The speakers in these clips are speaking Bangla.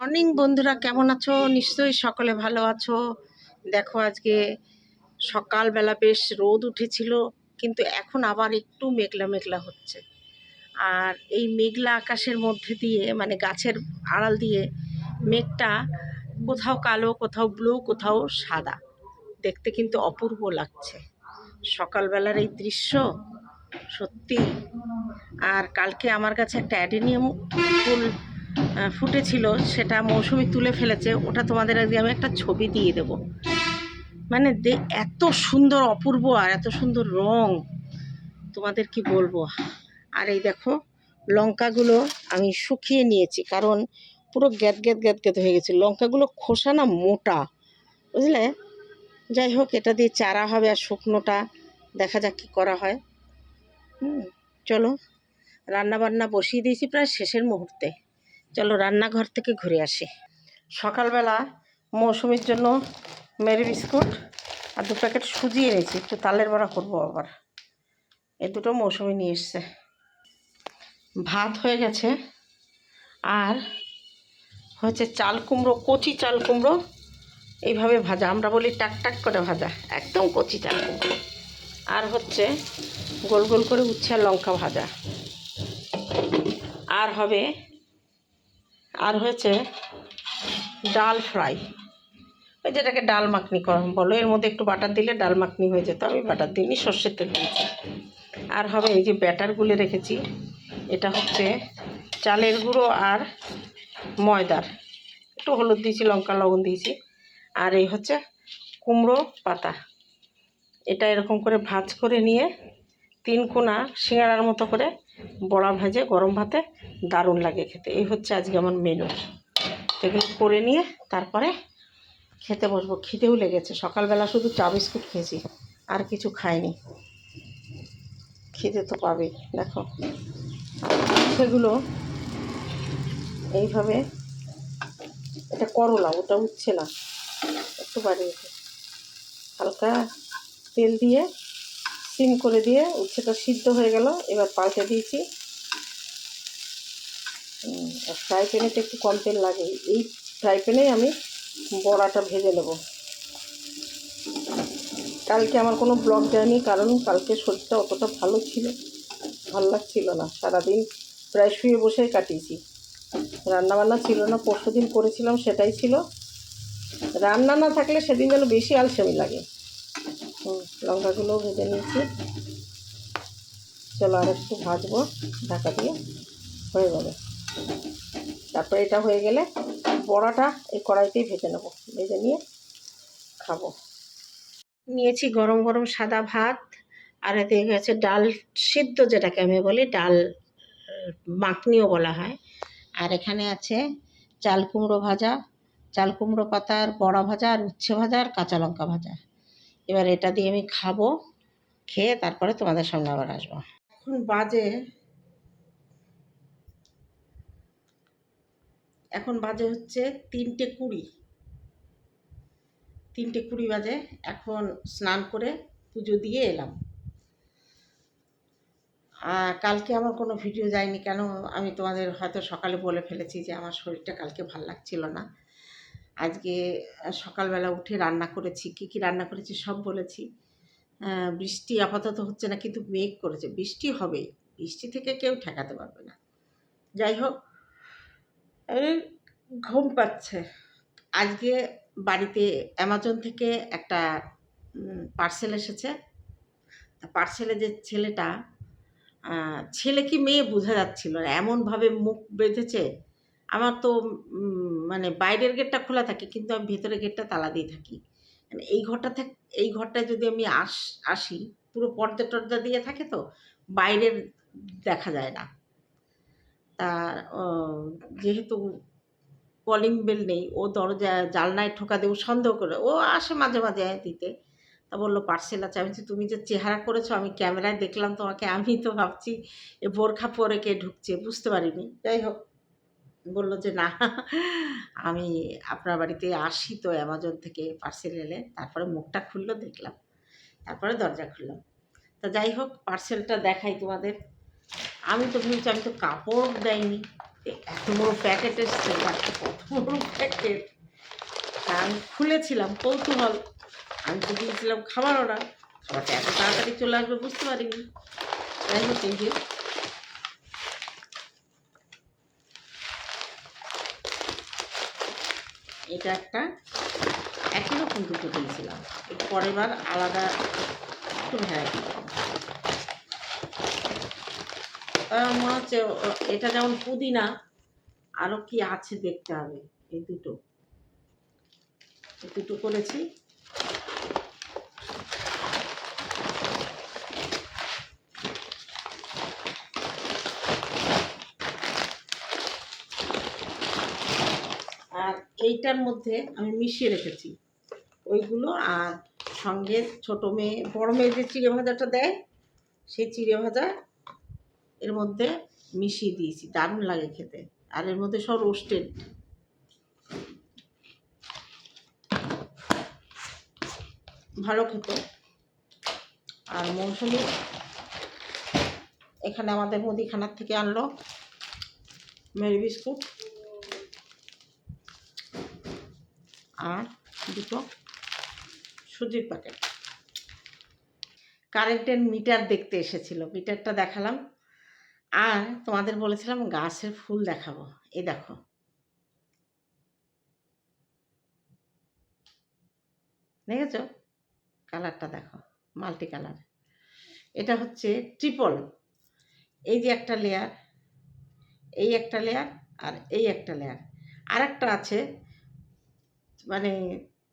মর্নিং বন্ধুরা, কেমন আছো? নিশ্চয়ই সকলে ভালো আছো। দেখো, আজকে সকালবেলা বেশ রোদ উঠেছিল, কিন্তু এখন আবার একটু মেঘলা মেঘলা হচ্ছে। আর এই মেঘলা আকাশের মধ্যে দিয়ে মানে গাছের আড়াল দিয়ে, মেঘটা কোথাও কালো, কোথাও ব্লু, কোথাও সাদা। দেখতে কিন্তু অপূর্ব লাগছে। সকালবেলার এই দৃশ্য, সত্যি। আর কালকে আমার কাছে একটা অ্যাডেনিয়াম ফুল ফুটেছিল, সেটা মৌসুমি তুলে ফেলেছে, ওটা তোমাদের আজকে আমি একটা ছবি দিয়ে দেবো। মানে দে, এত সুন্দর অপূর্ব আর এত সুন্দর রং, তোমাদের কি বলব? আর এই দেখো, লঙ্কাগুলো আমি শুকিয়ে নিয়েছি, কারণ পুরো গ্যাদ গ্যাদ গ্যাদ গ্যাদ হয়ে গেছে। লঙ্কাগুলো খোসা না মোটা, বুঝলে? যাই হোক, এটা দিয়ে চারা হবে আর শুকনোটা, দেখা যাক কী করা হয়। হুম, চলো রান্না বান্না বসিয়ে দিয়েছি প্রায় শেষের মুহূর্তে। চলো রান্নাঘর থেকে ঘুরে আসি। সকালবেলা মৌসুমির জন্য মেরি বিস্কুট আর দু প্যাকেট সুজি এনেছি, একটু তালের বড়া করব আবার। এ দুটো মৌসুমি নিয়ে এসছে। ভাত হয়ে গেছে আর হচ্ছে চাল কুমড়ো, কচি চাল কুমড়ো, এইভাবে ভাজা। আমরা বলি টাক টাক করে ভাজা, একদম কচি চাল কুমড়ো। আর হচ্ছে গোল গোল করে উচ্ছে লঙ্কা ভাজা। আর হবে আর হয়েছে ডাল ফ্রাই। ওই যেটাকে ডাল মাখনি বলো, এর মধ্যে একটু বাটার দিলে ডাল মাখনি হয়ে যেত, আমি বাটার দিইনি, সর্ষের তেল দিয়েছি। আর হবে এই যে ব্যাটার গুলে রেখেছি, এটা হচ্ছে চালের গুঁড়ো আর ময়দার। একটু হলুদ দিয়েছি, লঙ্কা, লবণ দিয়েছি, আর এই হচ্ছে কুমড়ো পাতা। এটা এরকম করে ভাজ করে নিয়ে তিন কোনা সিঙ্গাড়ার মতো করে বড়া ভাজে, গরম ভাতে দারুণ লাগে খেতে। এই হচ্ছে আজকে আমার মেনু এগুলো করে নিয়ে তারপরে খেতে বসবো। খিদেও লেগেছে। সকালবেলা শুধু চা বিস্কুট খেয়েছি, আর কিছু খাইনি। খিদে তো পাবেই, দেখো। সেগুলো এইভাবে, এটা করলা, ওটা উঠছে না। একটু বাড়িয়ে হালকা তেল দিয়ে সিম করে দিয়ে উচ্ছেটা সিদ্ধ হয়ে গেল। এবার পাল্টে দিয়েছি। ফ্রাই প্যানে তো একটু কম তেল লাগে। এই ফ্রাই প্যানেই আমি বড়াটা ভেজে নেব। কালকে আমার কোনো ব্লগ যায়নি কারণ কালকে শরীরটা অতটা ভালো ছিল, ভালো লাগছিল না। সারাদিন প্রায় শুয়ে বসেই কাটিয়েছি। রান্নাবান্না ছিল না পরশু দিন করেছিলাম সেটাই ছিল। রান্না না থাকলে সেদিন যেন বেশি আলসেমি লাগে। লঙ্কাগুলোও ভেজে নিয়েছি। চলো আর একটু ভাজবো ঢাকা দিয়ে। হয়ে যাবে তারপরে এটা হয়ে গেলে বড়াটা এই কড়াইতেই ভেজে নেব। ভেজে নিয়ে খাব। নিয়েছি গরম গরম সাদা ভাত আর এতে গেছে ডাল সিদ্ধ যেটাকে আমি বলি ডাল আহ, মাখনিও বলা হয়। আর এখানে আছে চাল কুমড়ো ভাজা চাল কুমড়ো পাতার বড়া ভাজা আর উচ্ছে ভাজা আর কাঁচা লঙ্কা ভাজা। এবার এটা দিয়ে আমি খাব, খেয়ে তারপরে তোমাদের সামনে আবার আসব। এখন বাজে এখন বাজে হচ্ছে তিনটে কুড়ি। তিনটে কুড়ি বাজে, এখন স্নান করে পুজো দিয়ে এলাম। আর কালকে আমার কোনো ভিডিও যায়নি কেন, আমি তোমাদের হয়তো সকালে বলে ফেলেছি যে আমার শরীরটা কালকে ভালো লাগছিল না। আজকে সকালবেলা উঠে রান্না করেছি। কী কী রান্না করেছি সব বলেছি। বৃষ্টি আপাতত হচ্ছে না, কিন্তু মেঘ করেছে। বৃষ্টি হবেই। বৃষ্টি থেকে কেউ ঠেকাতে পারবে না। যাই হোক ঘুম পাচ্ছে। আজকে বাড়িতে অ্যামাজন থেকে একটা পার্সেল এসেছে। পার্সেলে যে ছেলেটা ছেলে কি মেয়ে বোঝা যাচ্ছিল না। এমনভাবে মুখ বেঁধেছে আমার তো মানে বাইরের গেটটা খোলা থাকে, কিন্তু আমি ভেতরের গেটটা তালা দিয়ে থাকি। মানে এই ঘরটা থেকে, এই ঘরটায় যদি আমি আস, আসি, পুরো পর্দা টর্দা দিয়ে থাকে তো, বাইরের দেখা যায় না। তা যেহেতু কলিং বেল নেই, ও দরজা জালনায় ঠোকা দেবো সন্দেহ করে, ও আসে মাঝে মাঝে দিতে। তা বলল, পার্সেল আছে। আমি তুমি যে চেহারা করেছ, আমি ক্যামেরায় দেখলাম তোমাকে, আমি তো ভাবছি, এ বোরখা পরে কে ঢুকছে, বুঝতে পারিনি। যাই হোক বলল যে, না, আমি আপনার বাড়িতে আসি তো অ্যামাজন থেকে পার্সেল এলে। তারপরে মুখটা খুললো, দেখলাম। তারপরে দরজা খুললাম। তা যাই হোক পার্সেলটা দেখাই তোমাদের। আমি তো ভেবেছি, আমি তো কাপড় দেয়নি এত বড় প্যাকেট এসছে কত বড় প্যাকেট আমি খুলেছিলাম, কৌতূহল। আমি তো দিয়েছিলাম খাবার অর্ডার খাবারটা এত তাড়াতাড়ি চলে আসবে, বুঝতে পারিনি। যাই হোক, এই এটা একটা একই রকম দুটো দিয়েছিলাম। পরের বার আলাদা একটু ভ্যারাইটি মনে হচ্ছে এটা যেমন পুদিনা আরও কি আছে দেখতে হবে, এই দুটো। দুটো করেছি আর এইটার মধ্যে আমি মিশিয়ে রেখেছি। ওইগুলো আর সঙ্গে ছোটো মেয়ে, বড় মেয়ে যে চিড়ে ভাজাটা দেয়, সেই চিড়ে ভাজা এর মধ্যে মিশিয়ে দিয়েছি। দারুণ লাগে খেতে। আর এর মধ্যে সব রোস্টেড ভালো খেত। আর মৌসুমি এখানে আমাদের মুদিখানার থেকে আনলো। মেরি বিস্কুট আর দুটো সুজির প্যাকেট কারেন্টের মিটার দেখতে এসেছিল মিটারটা দেখালাম। আর তোমাদের বলেছিলাম গাছের ফুল দেখাবো। এই দেখো। দেখেছ? কালারটা দেখো মাল্টি কালার এটা হচ্ছে ট্রিপল এই যে একটা লেয়ার এই একটা লেয়ার আর এই একটা লেয়ার আর একটা আছে মানে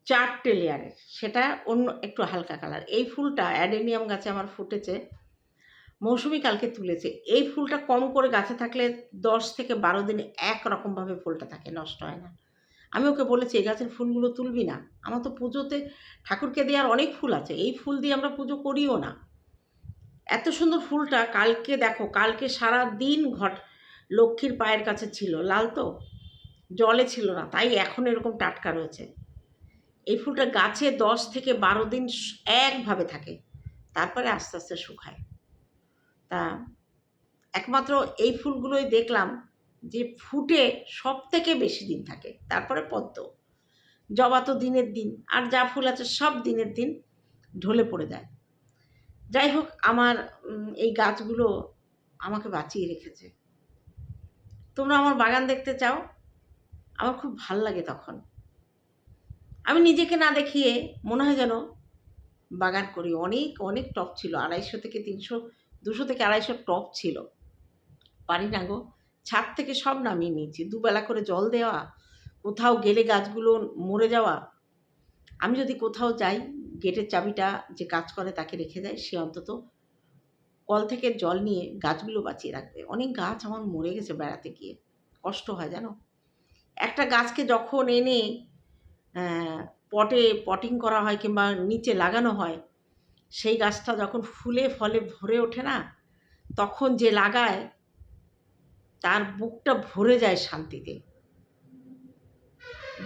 চারটে লেয়ারের সেটা অন্য একটু হালকা কালার এই ফুলটা অ্যাডেনিয়াম গাছে আমার ফুটেছে, মৌসুমি কালকে তুলেছে। এই ফুলটা কম করে গাছে থাকলে দশ থেকে বারো দিন এক রকমভাবে ফুলটা থাকে, নষ্ট হয় না। আমি ওকে বলেছি, এই গাছের ফুলগুলো তুলবি না। আমার তো পুজোতে ঠাকুরকে দেওয়ার অনেক ফুল আছে। এই ফুল দিয়ে আমরা পুজো করিও না। এত সুন্দর ফুলটা কালকে দেখো, কালকে সারা দিন ঘট, লক্ষ্মীর পায়ের কাছে ছিল। লাল তো? জলে ছিল না, তাই এখন এরকম টাটকা রয়েছে। এই ফুলটা গাছে দশ থেকে বারো দিন একভাবে থাকে, তারপরে আস্তে আস্তে শুকায়। তা একমাত্র এই ফুলগুলোই দেখলাম যে ফুটে সব থেকে বেশি দিন থাকে, তারপরে পদ্ম। জবা তো দিনের দিন, আর যা ফুল আছে সব দিনের দিন ঢলে পড়ে যায়। যাই হোক, আমার এই গাছগুলো আমাকে বাঁচিয়ে রেখেছে। তোমরা আমার বাগান দেখতে চাও আমার খুব ভালো লাগে তখন। আমি নিজেকে না দেখিয়ে মনে হয় যেন বাগান করি। অনেক অনেক টপ ছিল। আড়াইশো থেকে তিনশো, দুশো থেকে আড়াইশো টপ ছিল। পারি না গো। ছাদ থেকে সব নামিয়ে নিয়েছি। দুবেলা করে জল দেওয়া, কোথাও গেলে গাছগুলো মরে যাওয়া। আমি যদি কোথাও যাই, গেটের চাবিটা যে কাজ করে তাকে রেখে যায় সে অন্তত কল থেকে জল নিয়ে গাছগুলো বাঁচিয়ে রাখবে। অনেক গাছ আমার মরে গেছে বেড়াতে গিয়ে। কষ্ট হয় জানো? একটা গাছকে যখন এনে পটে পটিং করা হয় কিংবা নিচে লাগানো হয়, সেই গাছটা যখন ফুলে ফলে ভরে ওঠে না, তখন যে লাগায়, তার বুকটা ভরে যায় শান্তিতে।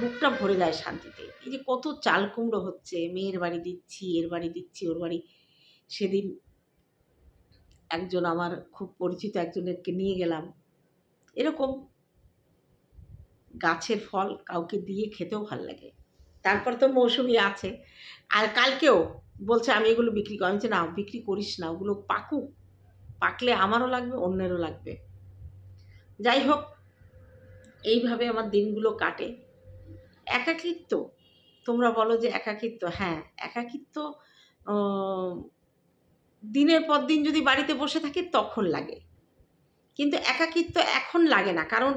বুকটা ভরে যায় শান্তিতে। এই যে কত চাল কুমড়ো হচ্ছে, মেয়ের বাড়ি দিচ্ছি, এর বাড়ি দিচ্ছি, ওর বাড়ি। সেদিন একজন আমার খুব পরিচিত একজনেরকে নিয়ে গেলাম। এরকম গাছের ফল কাউকে দিয়ে খেতেও ভালো লাগে। তারপর তো মৌসুমি আছে। আর কালকেও বলছে, আমি এগুলো বিক্রি করি। আমি না, বিক্রি করিস না, ওগুলো পাকুক। পাকলে আমারও লাগবে, অন্যেরও লাগবে। যাই হোক, এইভাবে আমার দিনগুলো কাটে। একাকিত্ব, তোমরা বলো যে একাকিত্ব হ্যাঁ একাকিত্ব দিনের পর দিন যদি বাড়িতে বসে থাকি তখন লাগে। কিন্তু একাকিত্ব এখন লাগে না, কারণ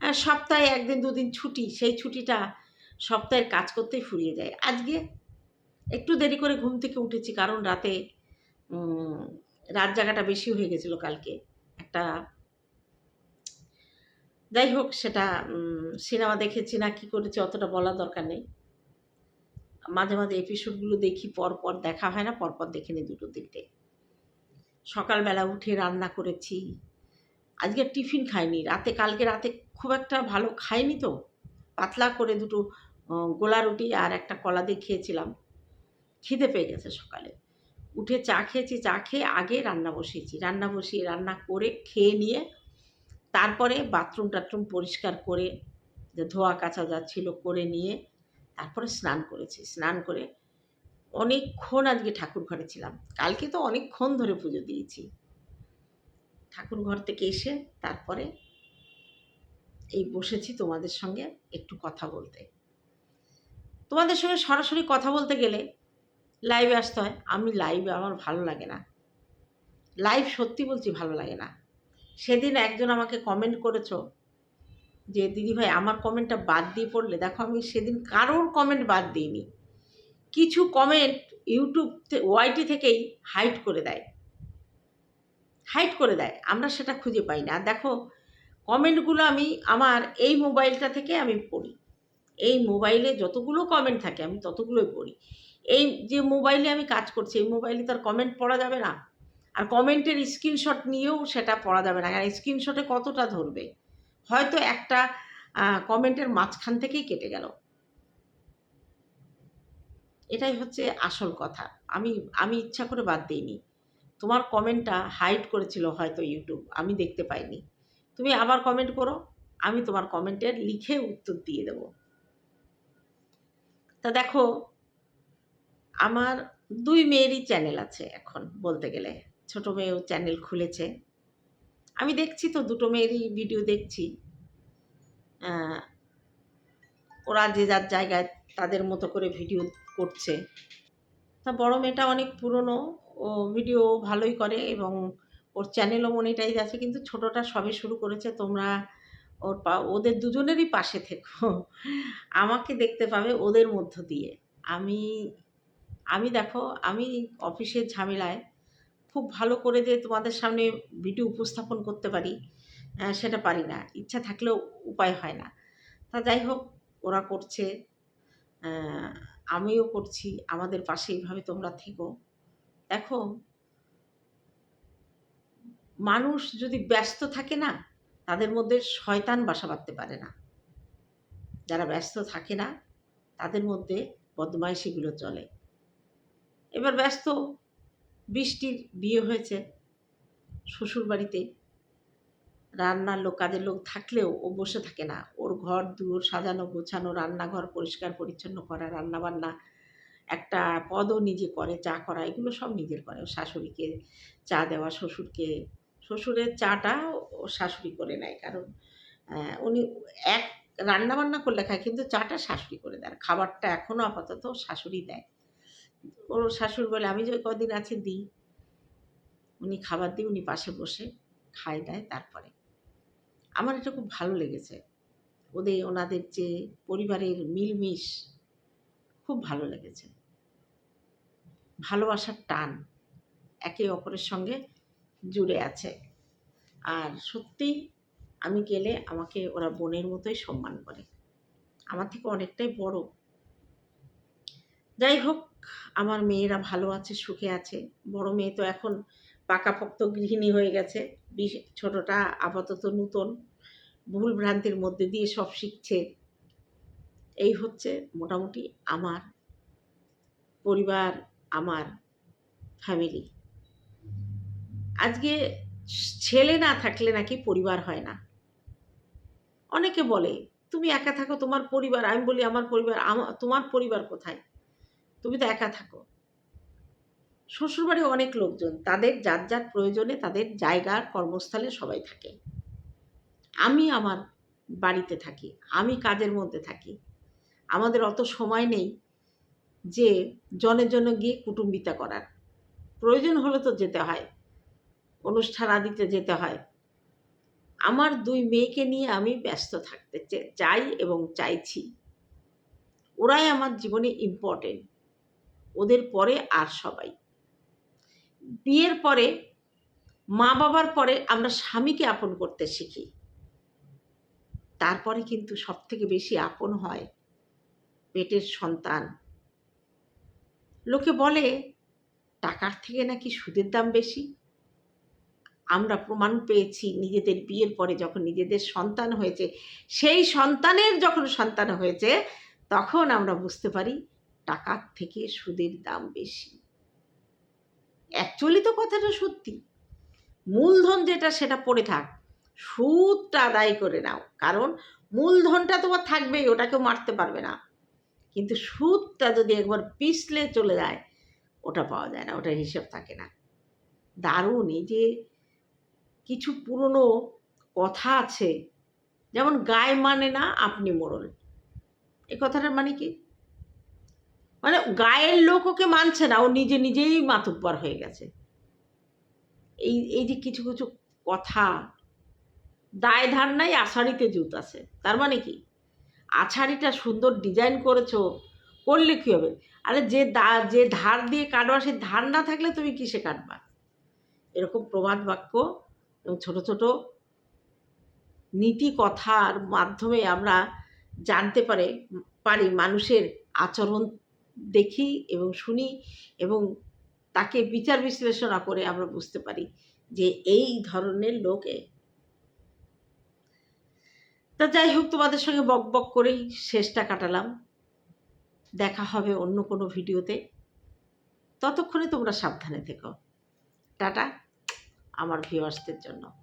সপ্তাহে একদিন দুদিন ছুটি, সেই ছুটিটা সপ্তাহের কাজ করতেই ফুরিয়ে যায়। আজকে একটু দেরি করে ঘুম থেকে উঠেছি কারণ রাতে রাত জাগাটা বেশি হয়ে গেছিল কালকে। একটা যাই হোক, সেটা সিনেমা দেখেছি না, কি করেছি অতটা বলার দরকার নেই। মাঝে মাঝে এপিসোডগুলো দেখি পর পর দেখা হয় না পর পর দেখে নিই দুটো তিনটে। সকালবেলা উঠে রান্না করেছি। আজকে টিফিন খাইনি, রাতে, কালকে রাতে খুব একটা ভালো খাইনি তো। পাতলা করে দুটো গোলা রুটি আর একটা কলা দিয়ে খেয়েছিলাম। খিদে পেয়ে গেছে সকালে। উঠে চা খেয়েছি, চা খেয়ে আগে রান্না বসিয়েছি। রান্না বসিয়ে, রান্না করে খেয়ে নিয়ে তারপরে বাথরুম টাথরুম পরিষ্কার করে যে ধোয়া কাচা যাচ্ছিল করে নিয়ে তারপরে স্নান করেছি। স্নান করে অনেকক্ষণ আজকে ঠাকুর ঘরে ছিলাম। কালকে তো অনেকক্ষণ ধরে পুজো দিয়েছি। ঠাকুর ঘর থেকে এসে তারপরে এই বসেছি তোমাদের সঙ্গে একটু কথা বলতে। তোমাদের সঙ্গে সরাসরি কথা বলতে গেলে লাইভে আসতে হয়। আমি লাইভে আমার ভালো লাগে না। লাইভ সত্যি বলছি ভালো লাগে না। সেদিন একজন আমাকে কমেন্ট করেছ যে দিদিভাই আমার কমেন্টটা বাদ দিয়ে পড়লে। দেখো, আমি সেদিন কারোর কমেন্ট বাদ দিইনি। কিছু কমেন্ট ইউটিউব ওয়াইটি থেকেই হাইড করে দেয়। হাইড করে দেয়। আমরা সেটা খুঁজে পাই না। দেখো কমেন্টগুলো আমি আমার এই মোবাইলটা থেকে আমি পড়ি। এই মোবাইলে যতগুলো কমেন্ট থাকে, আমি ততগুলোই পড়ি। এই যে মোবাইলে আমি কাজ করছি, এই মোবাইলে তার কমেন্ট পড়া যাবে না। আর কমেন্টের স্ক্রিনশট নিয়েও সেটা পড়া যাবে না। কারণ স্ক্রিনশটে কতটা ধরবে? হয়তো একটা কমেন্টের মাঝখান থেকেই কেটে গেল। এটাই হচ্ছে আসল কথা। আমি আমি ইচ্ছা করে বাদ দিইনি। তোমার কমেন্টটা হাইড করেছিল হয়তো ইউটিউব, আমি দেখতে পাইনি। তুমি আবার কমেন্ট করো, আমি তোমার কমেন্টের লিখে উত্তর দিয়ে দেব। তা দেখো, আমার দুই মেয়েরই চ্যানেল আছে এখন বলতে গেলে। ছোট মেয়েও চ্যানেল খুলেছে। আমি দেখছি তো, দুটো মেয়েরই ভিডিও দেখছি। ওরা যে যার জায়গায় তাদের মতো করে ভিডিও করছে। তা বড় মেয়েটা অনেক পুরনো ও ভিডিও ভালোই করে এবং ওর চ্যানেলও মনিটাইজ আছে, কিন্তু ছোটটা সবে শুরু করেছে, তোমরা ওর পা, ওদের দুজনেরই পাশে থেকো। আমাকে দেখতে পাবে ওদের মধ্য দিয়ে। আমি আমি দেখো, আমি অফিসের ঝামেলায় খুব ভালো করে যে তোমাদের সামনে ভিডিও উপস্থাপন করতে পারি সেটা পারি না। ইচ্ছা থাকলেও উপায় হয় না। তা যাই হোক, ওরা করছে আমিও করছি, আমাদের পাশে এইভাবে তোমরা থেকো। দেখো, মানুষ যদি ব্যস্ত থাকে না, তাদের মধ্যে শয়তান বাসা বাঁধতে পারে না। যারা ব্যস্ত থাকে না, তাদের মধ্যে বদমাইশিগুলো চলে। এবার ব্যস্ত, বৃষ্টির বিয়ে হয়েছে শ্বশুর বাড়িতে রান্নার লোক, কাজের লোক থাকলেও ও বসে থাকে না। ওর ঘর, দুয়ার সাজানো গোছানো, রান্নাঘর পরিষ্কার পরিচ্ছন্ন করা রান্না বান্না একটা পদও নিজে করে, চা করা, এগুলো সব নিজের করে। শাশুড়িকে চা দেওয়া, শ্বশুরকে, শ্বশুরের চাটা ও শাশুড়ি করে নেয়। কারণ উনি এক রান্না বান্না করলে খায়, কিন্তু চাটা শাশুড়ি করে দেয় খাবারটা এখনও আপাতত শাশুড়ি দেয়। ওর শাশুড়ি বলে, আমি যে কদিন আছে দিই উনি খাবার দিই উনি পাশে বসে খায়, দেয় তারপরে। আমার এটা খুব ভালো লেগেছে। ওদের, ওনাদের যে পরিবারের মিলমিশ, খুব ভালো লেগেছে। ভালোবাসার টান একে অপরের সঙ্গে জুড়ে আছে। আর সত্যি আমি গেলে আমাকে ওরা বোনের মতোই সম্মান করে। আমার থেকে অনেকটাই বড়। যাই হোক, আমার মেয়েরা ভালো আছে, সুখে আছে। বড় মেয়ে তো এখন পাকাপোক্ত গৃহিণী হয়ে গেছে। ছোটটা আপাতত নূতন। ভুল ভ্রান্তির মধ্যে দিয়ে সব শিখছে। এই হচ্ছে মোটামুটি আমার পরিবার আমার ফ্যামিলি আজকে ছেলে না থাকলে নাকি পরিবার হয় না। অনেকে বলে, তুমি একা থাকো, তোমার পরিবার। আমি বলি, আমার পরিবার তোমার পরিবার কোথায়? তুমি তো একা থাকো। শ্বশুরবাড়ি অনেক লোকজন, তাদের যার যার প্রয়োজনে তাদের জায়গার কর্মস্থলে সবাই থাকে। আমি আমার বাড়িতে থাকি, আমি কাজের মধ্যে থাকি। আমাদের অত সময় নেই। যে জনের জন্য গিয়ে কুটুম্বিতা করার। প্রয়োজন হলে তো যেতে হয়, অনুষ্ঠান আদিতে যেতে হয়। আমার দুই মেয়েকে নিয়ে আমি ব্যস্ত থাকতে চাই এবং চাইছি। ওরাই আমার জীবনে ইম্পর্টেন্ট ওদের পরে আর সবাই। বিয়ের পরে, মা বাবার পরে আমরা স্বামীকে আপন করতে শিখি। তারপরে কিন্তু সব থেকে বেশি আপন হয় পেটের সন্তান লোকে বলে, টাকার থেকে নাকি সুদের দাম বেশি? আমরা প্রমাণ পেয়েছি নিজেদের বিয়ের পরে যখন নিজেদের সন্তান হয়েছে। সেই সন্তানের যখন সন্তান হয়েছে, তখন আমরা বুঝতে পারি টাকার থেকে সুদের দাম বেশি। অ্যাকচুয়ালি তো কথাটা সত্যি। মূলধন যেটা, সেটা পড়ে থাক। সুদটা আদায় করে নাও। কারণ মূলধনটা তোমার থাকবেই, ওটাকেও মারতে পারবে না। কিন্তু সুদটা যদি একবার পিছলে চলে যায়, ওটা পাওয়া যায় না, ওটার হিসেব থাকে না। দারুণ এই যে কিছু পুরনো কথা আছে, যেমন গায়ে মানে না আপনি মোড়ল এ কথাটার মানে কি? মানে গায়ের লোক ওকে মানছে না, ও নিজে নিজেই মাতুব্বর হয়ে গেছে। এই এই যে কিছু কিছু কথা, দায় ধার নাই, আষাঢ়িতে জুত আছে, তার মানে কি? আছাড়িটা সুন্দর ডিজাইন করেছ, করলে কী হবে? আরে যে দা, যে ধার দিয়ে কাটবা সেই ধার না থাকলে তুমি কিসে কাটবা? এরকম প্রবাদ বাক্য এবং ছোট, ছোটো নীতি কথার মাধ্যমে আমরা জানতে পারে, পারি মানুষের আচরণ দেখি এবং শুনি এবং তাকে বিচার বিশ্লেষণা করে আমরা বুঝতে পারি যে এই ধরনের লোকে তা যাই হোক, তোমাদের সঙ্গে বক বক করেই শেষটা কাটালাম। দেখা হবে অন্য কোনো ভিডিওতে। ততক্ষণে তোমরা সাবধানে থেকো। টাটা, আমার ভিউয়ার্সদের জন্য।